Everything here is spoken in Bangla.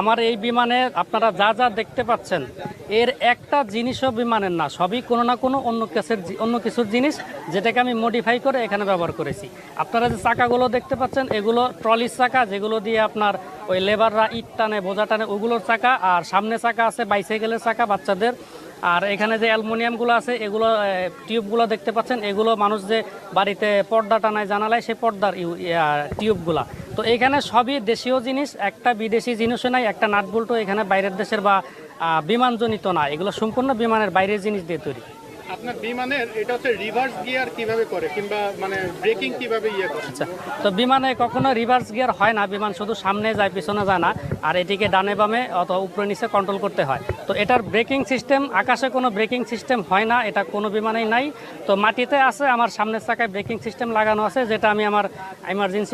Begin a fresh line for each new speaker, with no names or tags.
আমার এই বিমানে আপনারা যা যা দেখতে পাচ্ছেন, এর একটা জিনিসও বিমানের না, সবই কোনো না কোনো অন্য কেসের অন্য কিছুর জিনিস যেটাকে আমি মডিফাই করে এখানে ব্যবহার করেছি। আপনারা যে চাকাগুলো দেখতে পাচ্ছেন, এগুলো ট্রলির চাকা, যেগুলো দিয়ে আপনার ওই লেবাররা ইট টানে, বোঝা টানে, ওগুলোর চাকা, আর সামনে চাকা আছে বাইসাইকেলের চাকা, বাচ্চাদের আর এখানে যে অ্যালমোনিয়ামগুলো আছে, এগুলো টিউবগুলো দেখতে পাচ্ছেন, এগুলো মানুষ যে বাড়িতে পর্দা টানায় জানালায় সেই পর্দার ইউ- টিউবগুলো। তো এখানে সবই দেশীয় জিনিস, একটা বিদেশি জিনিসও নাই, একটা নাটবল্টু এখানে বাইরের দেশের বা বিমানজনিত না। এগুলো সম্পূর্ণ বিমানের বাইরের জিনিস দিয়ে তৈরি।
আপনার বিমানের, এটা হচ্ছে রিভার্স গিয়ার কীভাবে করে? কিংবা মানে ব্রেকিং কীভাবে ইয়ে করে?
আচ্ছা তো বিমানে কখনো রিভার্স গিয়ার হয় না, বিমান শুধু সামনে যায়, পিছনে যায় না, আর এটিকে ডানে বামে অথবা উপরে নিচে কন্ট্রোল করতে হয়। তো এটার ব্রেকিং সিস্টেম আকাশে কোনো ব্রেকিং সিস্টেম হয় না, এটা কোনো বিমানেই নাই। তো মাটিতে আছে, আমার সামনের চাকায় ব্রেকিং সিস্টেম লাগানো আছে, যেটা আমি আমার এমার্জেন্সি